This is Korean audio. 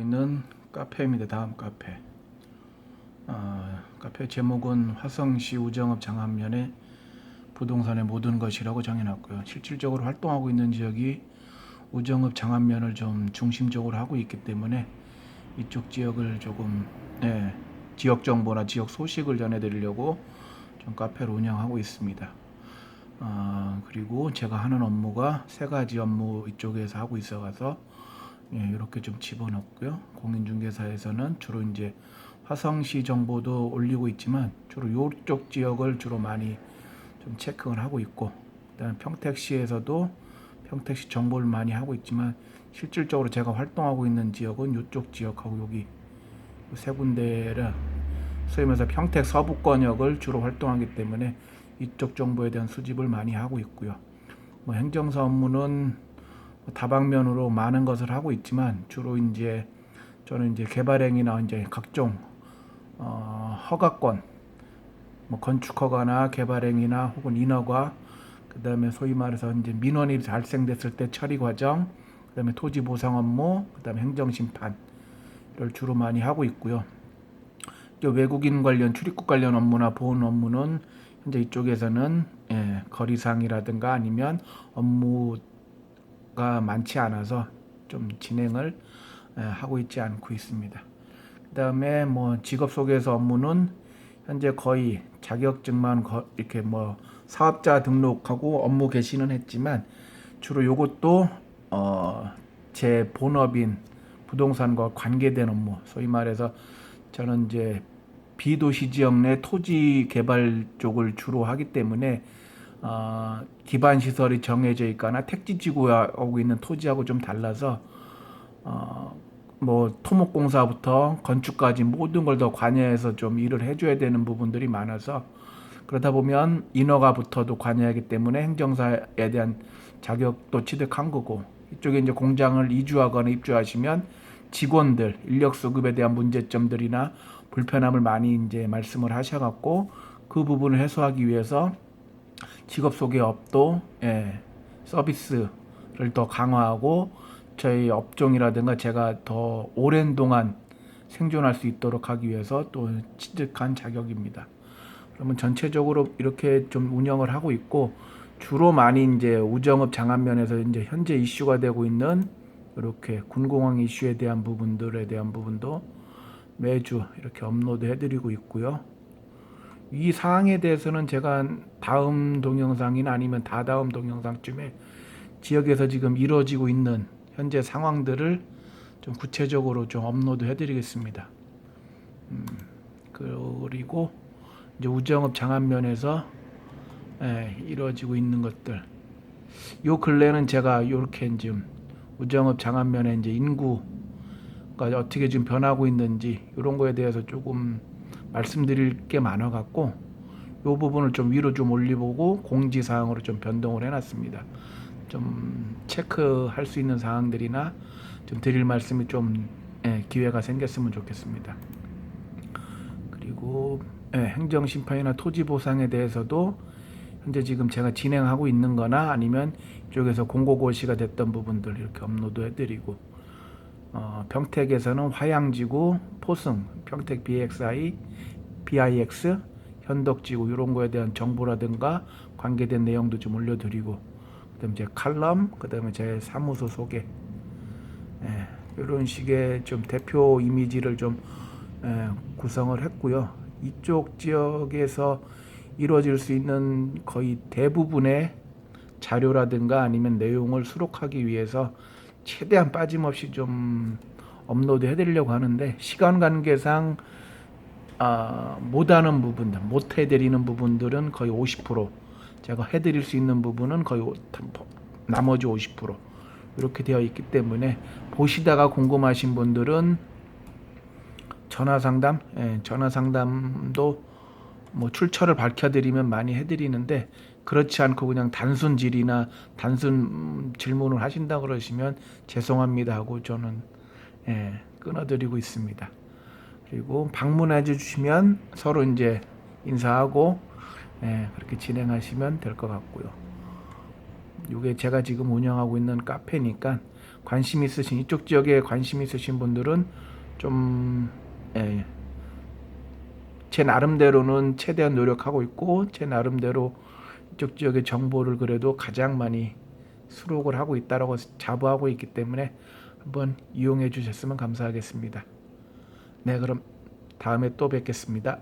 있는 카페입니다. 다음 카페. 아, 카페 제목은 화성시 우정읍 장안면에 부동산의 모든 것이라고 정해놨고요. 실질적으로 활동하고 있는 지역이 우정읍 장안면을 좀 중심적으로 하고 있기 때문에 이쪽 지역을 조금 네, 지역 정보나 지역 소식을 전해드리려고 좀 카페를 운영하고 있습니다. 아, 그리고 제가 하는 업무가 세 가지 업무 이쪽에서 하고 있어가서 예, 이렇게 좀 집어넣고요. 공인중개사에서는 주로 이제 화성시 정보도 올리고 있지만 주로 이쪽 지역을 주로 많이 좀 체크를 하고 있고 그다음에 평택시에서도 평택시 정보를 많이 하고 있지만 실질적으로 제가 활동하고 있는 지역은 이쪽 지역하고 여기 세 군데라 소위 말해서 평택 서부권역을 주로 활동하기 때문에 이쪽 정보에 대한 수집을 많이 하고 있고요. 뭐 행정사 업무는 다방면으로 많은 것을 하고 있지만 주로 이제 저는 이제 개발행위나 이제 각종 어, 허가권, 뭐 건축 허가나 개발행위나 혹은 인허가, 그다음에 소위 말해서 이제 민원이 발생됐을 때 처리 과정, 그다음에 토지 보상 업무, 그다음에 행정 심판을 주로 많이 하고 있고요. 외국인 관련 출입국 관련 업무나 보훈 업무는 현재 이쪽에서는 예, 거리상이라든가 아니면 업무 가 많지 않아서 좀 진행을 예, 하고 있지 않고 있습니다. 그 다음에 뭐 직업 소개서 업무는 현재 거의 자격증만 거- 이렇게 뭐 사업자 등록하고 업무 개시는 했지만 주로 요것도 어, 제 본업인 부동산과 관계된 업무, 소위 말해서 저는 이제 비도시 지역 내 토지 개발 쪽을 주로 하기 때문에 어, 기반 시설이 정해져 있거나 택지 지구하고 있는 토지하고 좀 달라서 어, 뭐 토목공사부터 건축까지 모든 걸 더 관여해서 좀 일을 해줘야 되는 부분들이 많아서 그러다 보면 인허가 부터도 관여하기 때문에 행정사에 대한 자격도 취득한 거고 이쪽에 이제 공장을 이주하거나 입주하시면 직원들 인력 수급에 대한 문제점들이나 불편함을 많이 이제 말씀을 하셔갖고 그 부분을 해소하기 위해서 직업 소개 업도 예, 서비스를 더 강화하고 저희 업종이라든가 제가 더 오랜 동안 생존할 수 있도록 하기 위해서 또 취득한 자격입니다. 그러면 전체적으로 이렇게 좀 운영을 하고 있고 주로 많이 이제 우정업 장안면에서 이제 현재 이슈가 되고 있는 이렇게 군공항 이슈에 대한 부분들에 대한 부분도 매주 이렇게 업로드 해드리고 있고요. 이 사항에 대해서는 제가 다음 동영상이나 아니면 다다음 동영상쯤에 지역에서 지금 이루어지고 있는 현재 상황들을 좀 구체적으로 좀 업로드 해드리겠습니다. 음, 그리고 이제 우정업 장안면에서 예, 이루어지고 있는 것들. 요 근래는 제가 요렇게 지금 우정업 장안면에 이제 인구가 어떻게 지금 변하고 있는지 이런 거에 대해서 조금 말씀드릴 게 많아 갖고 요 부분을 좀 위로 좀 올리보고 공지 사항으로 좀 변동을 해놨습니다. 좀 체크할 수 있는 사항들이나 좀 드릴 말씀이 좀 예, 기회가 생겼으면 좋겠습니다. 그리고 예, 행정 심판이나 토지 보상에 대해서도 현재 지금 제가 진행하고 있는 거나 아니면 이쪽에서 공고고시가 됐던 부분들 이렇게 업로드 해드리고 어, 평택에서는 화양지구, 포승, 평택 BXI, BIX, 현덕지구 이런 거에 대한 정보라든가 관계된 내용도 좀 올려드리고 그다음 제 칼럼, 그다음에 제 사무소 소개 예, 이런 식의 좀 대표 이미지를 좀 예, 구성을 했고요. 이쪽 지역에서 이루어질 수 있는 거의 대부분의 자료라든가 아니면 내용을 수록하기 위해서 최대한 빠짐없이 좀 업로드 해드리려고 하는데 시간 관계상 아, 못하는 부분들, 못 해드리는 부분들은 거의 50% 제가 해드릴 수 있는 부분은 거의 오- 나머지 50% 이렇게 되어 있기 때문에 보시다가 궁금하신 분들은 전화 상담, 예, 전화 상담도 뭐 출처를 밝혀드리면 많이 해드리는데 그렇지 않고 그냥 단순 질이나 단순 음, 질문을 하신다 그러시면 죄송합니다 하고 저는 예, 끊어드리고 있습니다. 그리고 방문해 주시면 서로 이제 인사하고 예, 그렇게 진행하시면 될 것 같고요. 이게 제가 지금 운영하고 있는 카페니까 관심 있으신 이쪽 지역에 관심 있으신 분들은 좀 예, 제 나름대로는 최대한 노력하고 있고 제 나름대로 이쪽 지역의 정보를 그래도 가장 많이 수록을 하고 있다라고 자부하고 있기 때문에 한번 이용해 주셨으면 감사하겠습니다. 네, 그럼 다음에 또 뵙겠습니다.